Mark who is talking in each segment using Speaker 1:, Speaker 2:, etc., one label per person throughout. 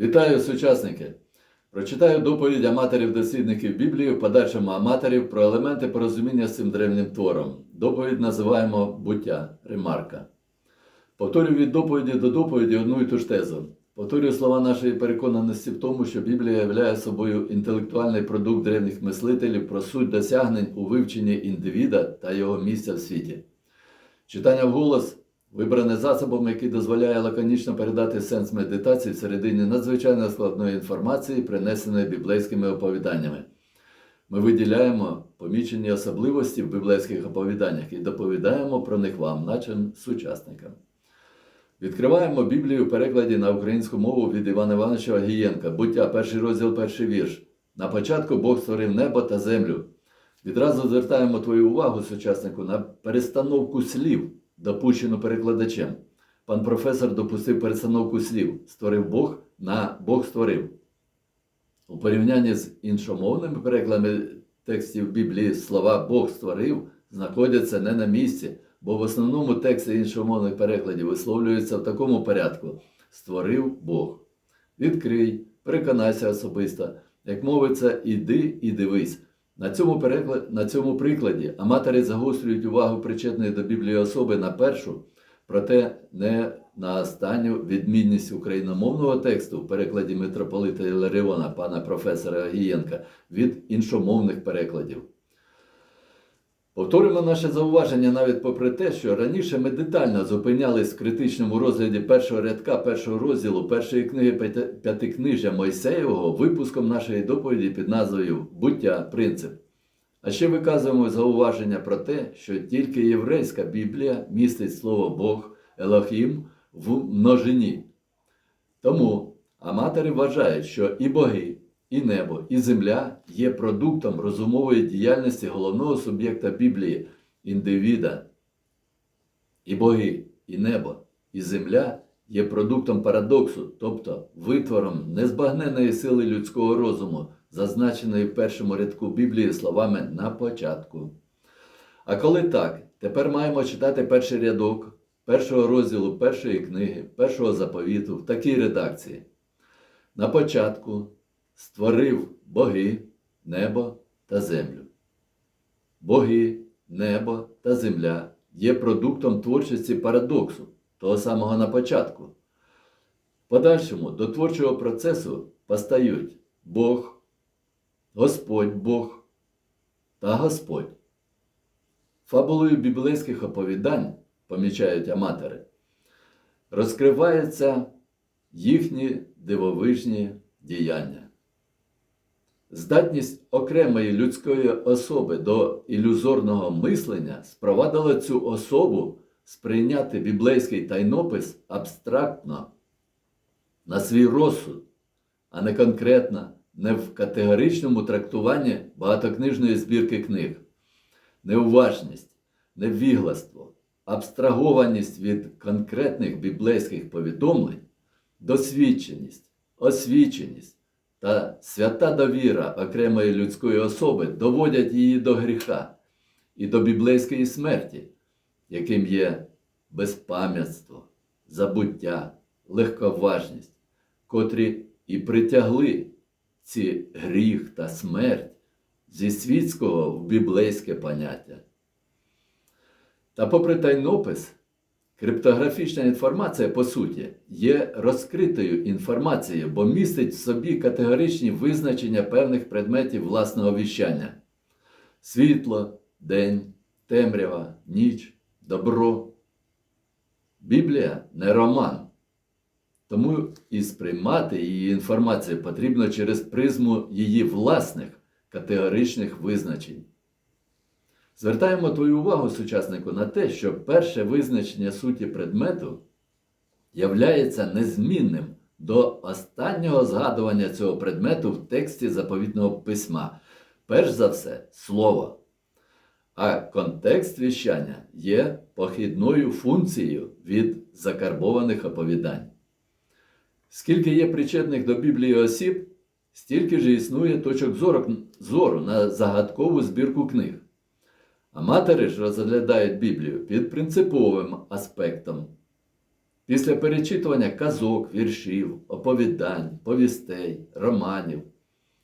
Speaker 1: Вітаю, сучасники! Прочитаю доповідь аматорів-дослідників Біблії, в подальшому аматорів про елементи порозуміння з цим древнім твором. Доповідь називаємо буття, ремарка. Повторюю від доповіді до доповіді одну і ту ж тезу. Повторюю слова нашої переконаності в тому, що Біблія являє собою інтелектуальний продукт древніх мислителів про суть досягнень у вивченні індивіда та його місця в світі. Читання вголос вибране засобом, який дозволяє лаконічно передати сенс медитації всередині надзвичайно складної інформації, принесеної біблейськими оповіданнями. Ми виділяємо помічені особливості в біблейських оповіданнях і доповідаємо про них вам, нашим сучасникам. Відкриваємо Біблію в перекладі на українську мову від Івана Івановича Агієнка, буття, перший розділ, перший вірш. На початку Бог створив небо та землю. Відразу звертаємо твою увагу, сучаснику, на перестановку слів, допущену перекладачем. Пан професор допустив перестановку слів. Створив Бог на Бог створив. У порівнянні з іншомовними перекладами текстів Біблії слова Бог створив знаходяться не на місці, бо в основному тексти іншомовних перекладів висловлюються в такому порядку: створив Бог. Відкрий, переконайся особисто, як мовиться, іди і дивись. На цьому, переклад... на цьому прикладі аматори загострюють увагу причетної до Біблії особи на першу, проте не на останню відмінність україномовного тексту в перекладі митрополита Іларіона, пана професора Агієнка, від іншомовних перекладів. Повторимо наше зауваження навіть попри те, що раніше ми детально зупинялись в критичному розгляді першого рядка першого розділу першої книги П'яти- П'ятикнижжя Мойсеєвого випуском нашої доповіді під назвою Буття принцип. А ще виказуємо зауваження про те, що тільки єврейська Біблія містить слово Бог Елохім в множині. Тому аматори вважають, що і боги, і небо, і земля є продуктом розумової діяльності головного суб'єкта Біблії індивіда. І боги, і небо, і земля є продуктом парадоксу, тобто витвором незбагненної сили людського розуму, зазначеної в першому рядку Біблії словами на початку. А коли так, тепер маємо читати перший рядок першого розділу першої книги, першого заповіту в такій редакції. На початку створив боги, небо та землю. Боги, небо та земля є продуктом творчості парадоксу, того самого на початку. Подальшому до творчого процесу постають Бог, Господь Бог та Господь. Фабулою біблейських оповідань, помічають аматори, розкриваються їхні дивовижні діяння. Здатність окремої людської особи до ілюзорного мислення спровадила цю особу сприйняти біблейський тайнопис абстрактно, на свій розсуд, а не конкретно, не в категоричному трактуванні багатокнижної збірки книг. Неуважність, невігластво, абстрагованість від конкретних біблейських повідомлень, досвідченість, освіченість та свята довіра окремої людської особи доводять її до гріха і до біблейської смерті, яким є безпам'ятство, забуття, легковажність, котрі і притягли ці гріх та смерть зі світського в біблейське поняття. Та попри тайнопис, криптографічна інформація, по суті, є розкритою інформацією, бо містить в собі категоричні визначення певних предметів власного віщання: світло, день, темрява, ніч, добро. Біблія не роман. Тому і сприймати її інформацію потрібно через призму її власних категоричних визначень. Звертаємо твою увагу, сучаснику, на те, що перше визначення суті предмету являється незмінним до останнього згадування цього предмету в тексті заповітного письма. Перш за все, слово. А контекст віщання є похідною функцією від закарбованих оповідань. Скільки є причетних до Біблії осіб, стільки ж існує точок зору, на загадкову збірку книг. Аматори ж розглядають Біблію під принциповим аспектом. Після перечитування казок, віршів, оповідань, повістей, романів,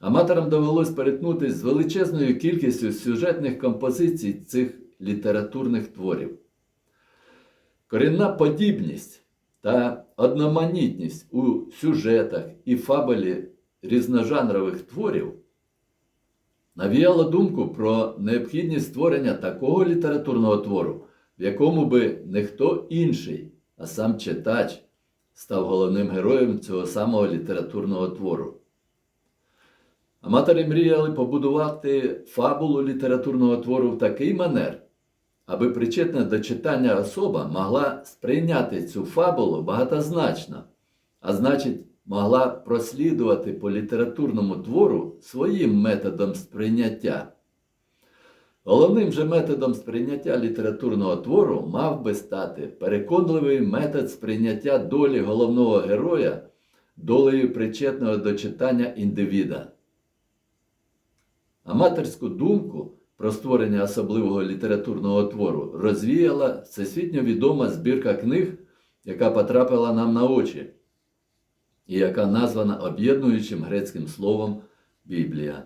Speaker 1: аматорам довелось перетнутися з величезною кількістю сюжетних композицій цих літературних творів. Корінна подібність та одноманітність у сюжетах і фабулі різножанрових творів навіяло думку про необхідність створення такого літературного твору, в якому би не хто інший, а сам читач став головним героєм цього самого літературного твору. Аматори мріяли побудувати фабулу літературного твору в такий манер, аби причетна до читання особа могла сприйняти цю фабулу багатозначно, а значить, могла прослідувати по літературному твору своїм методом сприйняття. Головним же методом сприйняття літературного твору мав би стати переконливий метод сприйняття долі головного героя долею причетного до читання індивіда. Аматорську думку про створення особливого літературного твору розвіяла всесвітньо відома збірка книг, яка потрапила нам на очі, і яка названа об'єднуючим грецьким словом Біблія.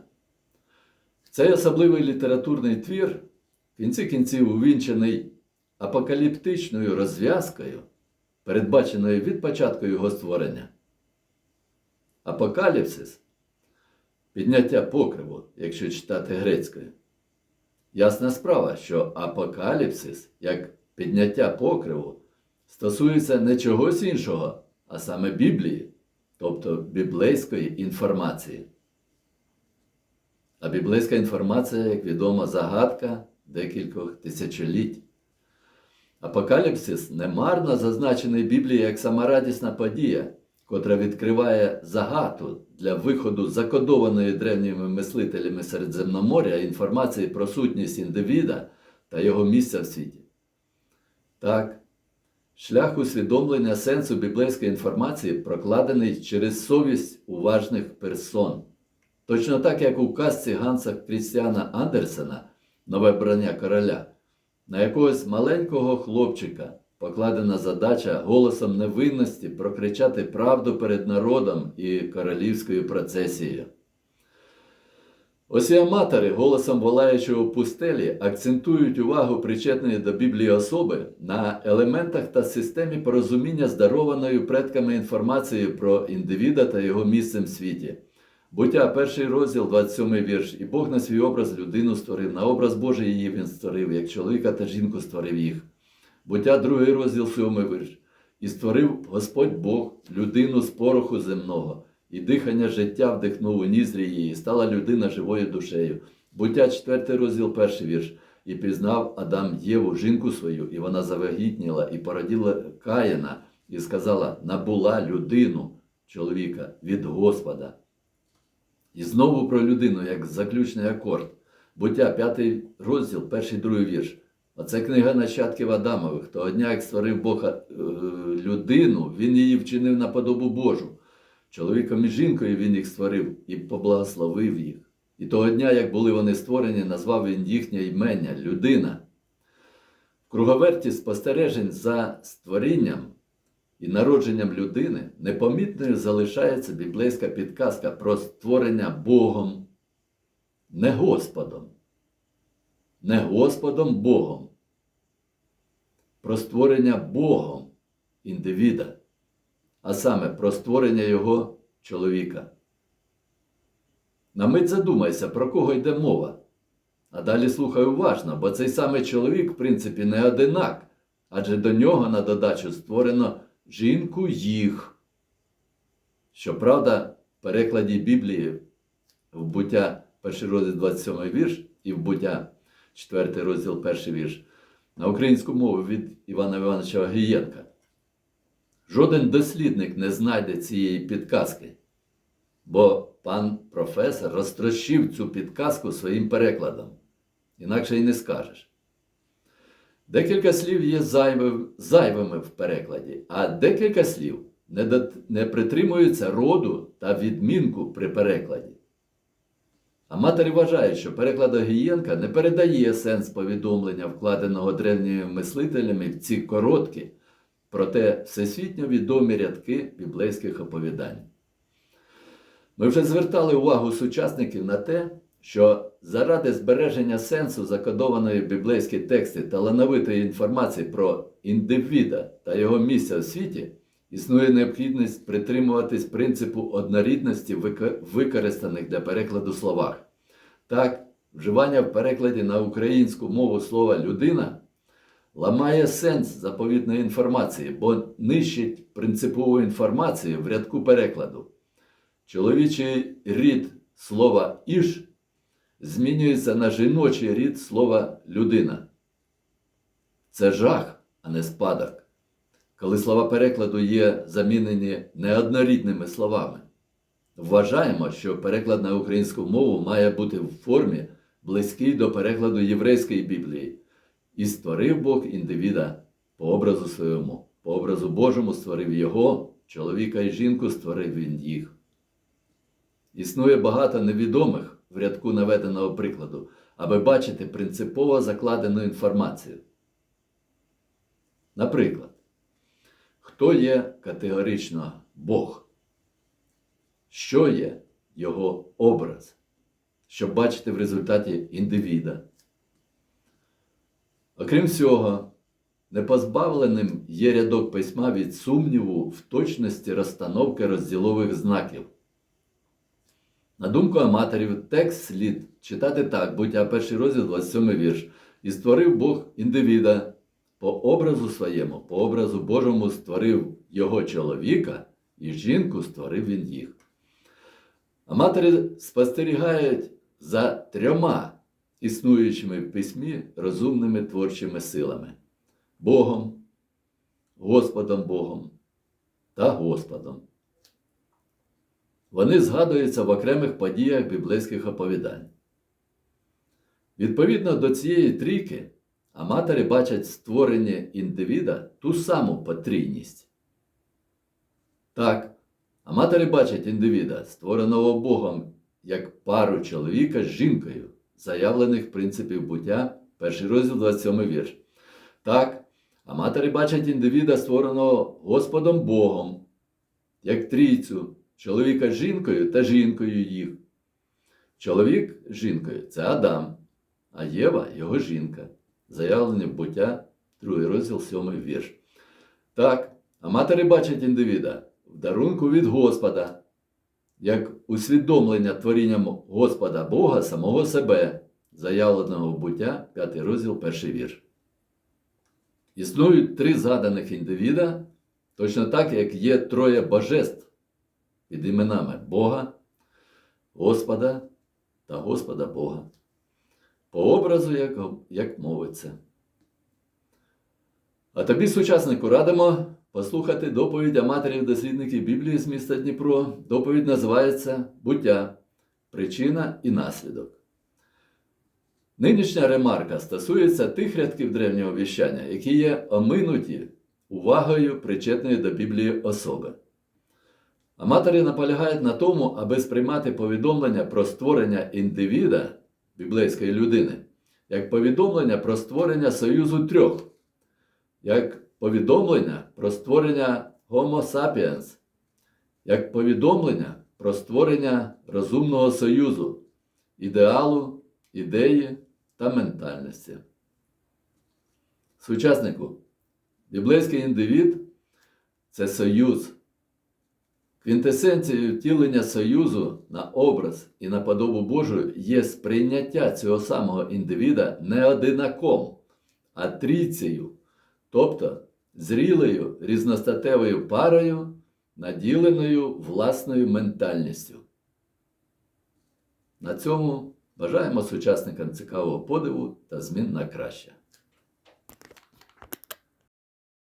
Speaker 1: Цей особливий літературний твір в кінці кінців увінчений апокаліптичною розв'язкою, передбаченою від початку його створення. Апокаліпсис підняття покриву, якщо читати грецькою. Ясна справа, що апокаліпсис, як підняття покриву, стосується не чогось іншого, а саме Біблії, тобто біблейської інформації. А біблейська інформація, як відомо, загадка декількох тисячоліть. Апокаліпсис немарно зазначений Біблією як саморадісна подія, котра відкриває загату для виходу закодованої древніми мислителями Середземноморя інформації про сутність індивіда та його місця в світі. Так, шлях усвідомлення сенсу біблейської інформації прокладений через совість уважних персон. Точно так, як у казці Ганса Крістіана Андерсена Нове брання короля, на якогось маленького хлопчика покладена задача голосом невинності прокричати правду перед народом і королівською процесією. Ось і аматори, голосом волаючого пустелі, акцентують увагу причетної до Біблії особи на елементах та системі порозуміння з дарованою предками інформацією про індивіда та його місцем в світі. Буття, перший розділ, 27 вірш. І Бог на свій образ людину створив, на образ Божий її він створив, як чоловіка та жінку створив їх. Буття, другий розділ, 7 вірш. І створив Господь Бог людину з пороху земного, і дихання життя вдихнув у ніздрі її, і стала людина живою душею. Буття, 4 розділ, перший вірш. І пізнав Адам Єву, жінку свою, і вона завагітніла, і породила Каїна, і сказала: набула людину, чоловіка, від Господа. І знову про людину, як заключний акорд. Буття, п'ятий розділ, перший другий вірш. Оце книга нащадків Адамових. Того дня, як створив Бог е, людину, він її вчинив на подобу Божу. Чоловіком і жінкою він їх створив і поблагословив їх. І того дня, як були вони створені, назвав він їхнє імення людина. В круговерті спостережень за створінням і народженням людини непомітною залишається біблейська підказка про створення Богом, не Господом. Не Господом Богом. Про створення Богом індивіда, а саме про створення його чоловіка. На мить задумайся, про кого йде мова. А далі слухай уважно, бо цей самий чоловік, в принципі, не одинак, адже до нього на додачу створено жінку їх. Щоправда, в перекладі Біблії в буття перший розділ 27 вірш і в буття 4 розділ перший вірш на українську мову від Івана Івановича Огієнка. Жоден дослідник не знайде цієї підказки, бо пан професор розтрощив цю підказку своїм перекладом. Інакше й не скажеш. Декілька слів є зайвим, зайвими в перекладі, а декілька слів не притримуються роду та відмінку при перекладі. Аматори вважають, що переклад Огієнка не передає сенс повідомлення, вкладеного древніми мислителями в ці короткі, проте всесвітньо відомі рядки біблейських оповідань. Ми вже звертали увагу сучасників на те, що заради збереження сенсу закодованої в біблейські тексти талановитої інформації про індивіда та його місця в світі, існує необхідність притримуватись принципу однорідності використаних для перекладу словах. Так, вживання в перекладі на українську мову слова людина ламає сенс заповітної інформації, бо нищить принципову інформацію в рядку перекладу. Чоловічий рід слова іш змінюється на жіночий рід слова людина. Це жах, а не спадок, коли слова перекладу є замінені неоднорідними словами. Вважаємо, що переклад на українську мову має бути в формі, близькій до перекладу єврейської Біблії. І створив Бог індивіда по образу своєму, по образу Божому створив його, чоловіка і жінку створив він їх. Існує багато невідомих в рядку наведеного прикладу, аби бачити принципово закладену інформацію. Наприклад, хто є категорично Бог? Що є його образ, щоб бачити в результаті індивіда? Окрім всього, непозбавленим є рядок письма від сумніву в точності розстановки розділових знаків. На думку аматорів, текст слід читати так, буття перший розділ, 27 вірш. І створив Бог індивіда по образу своєму, по образу Божому створив його чоловіка, і жінку створив він їх. Аматори спостерігають за трьома існуючими в письмі розумними творчими силами Богом, Господом Богом та Господом. Вони згадуються в окремих подіях біблейських оповідань. Відповідно до цієї трійки, аматори бачать створення індивіда ту саму потрійність. Так, аматори бачать індивіда, створеного Богом як пару чоловіка з жінкою, заявлених принципів буття, перший розділ 27 вірш. Так, аматори бачать індивіда, створеного Господом Богом, як трійцю, чоловіка з жінкою та жінкою їх. Чоловік з жінкою це Адам, а Єва його жінка, заявлені в буття, 2 розділ 7 вірш. Так, аматори бачать індивіда в дарунку від Господа, як усвідомлення творінням Господа Бога самого себе, заявленого в буття, 5 розділ, 1 вірш. Існують три згаданих індивіда, точно так, як є троє божеств під іменами Бога, Господа та Господа Бога. По образу, як, як мовиться. А тобі, сучаснику, радимо послухати доповідь аматорів дослідників Біблії з міста Дніпро. Доповідь називається Буття, причина і наслідок. Нинішня ремарка стосується тих рядків древнього віщання, які є оминуті увагою причетної до Біблії особи. Аматори наполягають на тому, аби сприймати повідомлення про створення індивіда біблейської людини як повідомлення про створення союзу трьох, як повідомлення про створення Homo sapiens, як повідомлення про створення розумного союзу, ідеалу, ідеї та ментальності. Сучаснику, біблейський індивід це союз. Квінтесенцією втілення союзу на образ і на подобу Божу є сприйняття цього самого індивіда не одинаком, а трійцею, тобто зрілою різностатевою парою, наділеною власною ментальністю. На цьому бажаємо сучасникам цікавого подиву та змін на краще.